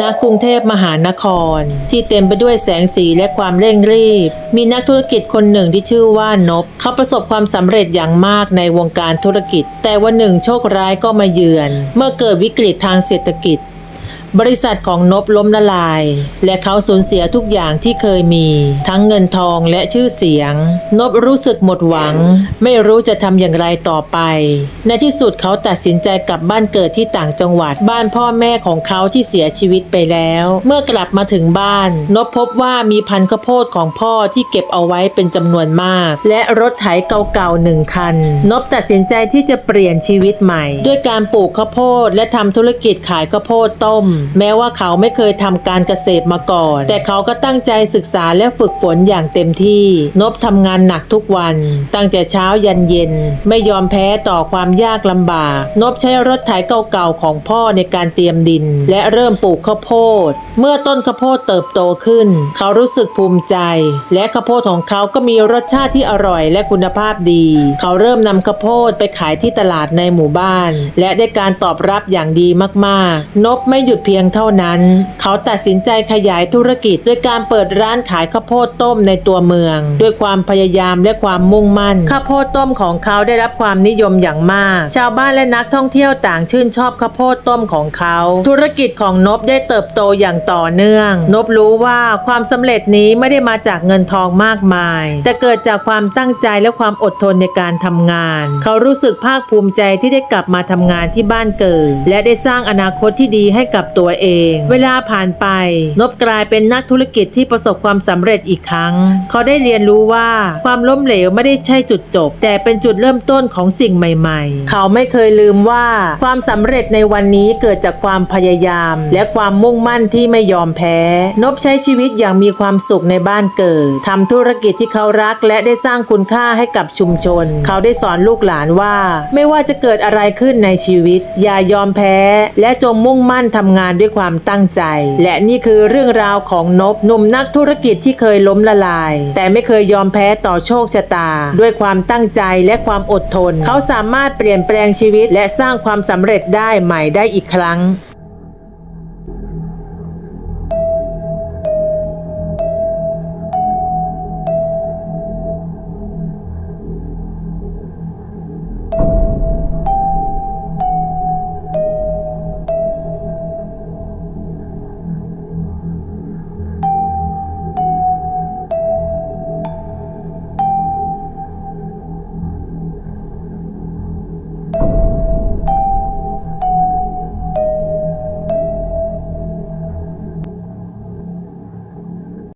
ณกรุงเทพมหานคร ที่เต็มไปด้วยแสงสีและความเร่งรีบ มีนักธุรกิจคนหนึ่งที่ชื่อว่านบ เขาประสบความสำเร็จอย่างมากในวงการธุรกิจ แต่วันหนึ่งโชคร้ายก็มาเยือน เมื่อเกิดวิกฤตทางเศรษฐกิจ บริษัทของนบล้มละลาย และเขาสูญเสียทุกอย่างที่เคยมี ทั้งเงินทองและชื่อเสียง นบรู้สึกหมดหวัง ไม่รู้จะทำอย่างไรต่อไป ในที่สุดเขาตัดสินใจกลับบ้านเกิดที่ต่างจังหวัดบ้านพ่อแม่ของเขาที่เสียชีวิตไปแล้ว เมื่อกลับมาถึงบ้าน นบพบว่ามีพันธุ์ข้าวโพดของพ่อที่เก็บเอาไว้เป็นจำนวนมาก และรถไถเก่าๆหนึ่งคัน นบตัดสินใจที่จะเปลี่ยนชีวิตใหม่ ด้วยการปลูกข้าวโพดและทำธุรกิจขายข้าวโพดต้มแม้ว่าเขาไม่เคยทำการเกษตรมาก่อน แต่เขาก็ตั้งใจศึกษาและฝึกฝนอย่างเต็มที่ นบทำงานหนักทุกวัน ตั้งแต่เช้ายันเย็น ไม่ยอมแพ้ต่อความยากลำบาก นบใช้รถไถเก่าๆของพ่อในการเตรียมดิน และเริ่มปลูกข้าวโพด เมื่อต้นข้าวโพดเติบโตขึ้น เขารู้สึกภูมิใจ และข้าวโพดของเขาก็มีรสชาติที่อร่อยและคุณภาพดี เขาเริ่มนำข้าวโพดไปขายที่ตลาดในหมู่บ้าน และได้การตอบรับอย่างดีมากๆ นบไม่หยุดเพียงเท่านั้น เขาตัดสินใจขยายธุรกิจด้วยการเปิดร้านขายข้าวโพดต้มในตัวเมือง ด้วยความพยายามและความมุ่งมั่น ข้าวโพดต้มของเขาได้รับความนิยมอย่างมาก ชาวบ้านและนักท่องเที่ยวต่างชื่นชอบข้าวโพดต้มของเขา ธุรกิจของนบได้เติบโตอย่างต่อเนื่อง นบรู้ว่าความสำเร็จนี้ไม่ได้มาจากเงินทองมากมาย แต่เกิดจากความตั้งใจและความอดทนในการทำงาน เขารู้สึกภาคภูมิใจที่ได้กลับมาทำงานที่บ้านเกิด และได้สร้างอนาคตที่ดีให้กับตัวเอง เวลาผ่านไป นบกลายเป็นนักธุรกิจที่ประสบความสำเร็จอีกครั้ง เขาได้เรียนรู้ว่าความล้มเหลวไม่ได้ใช่จุดจบ แต่เป็นจุดเริ่มต้นของสิ่งใหม่ ๆ เขาไม่เคยลืมว่า ความสำเร็จในวันนี้เกิดจากความพยายาม และความมุ่งมั่นที่ไม่ยอมแพ้ นบใช้ชีวิตอย่างมีความสุขในบ้านเกิดทำธุรกิจที่เขารักและได้สร้างคุณค่าให้กับชุมชน เขาได้สอนลูกหลานว่า ไม่ว่าจะเกิดอะไรขึ้นในชีวิต อย่ายอมแพ้ และจงมุ่งมั่นทำงานานด้วยความตั้งใจ และนี่คือเรื่องราวของนบหนุ่มนักธุรกิจที่เคยล้มละลาย แต่ไม่เคยยอมแพ้ต่อโชคชะตา ด้วยความตั้งใจและความอดทน เขาสามารถเปลี่ยนแปลงชีวิต และสร้างความสำเร็จได้ใหม่ได้อีกครั้ง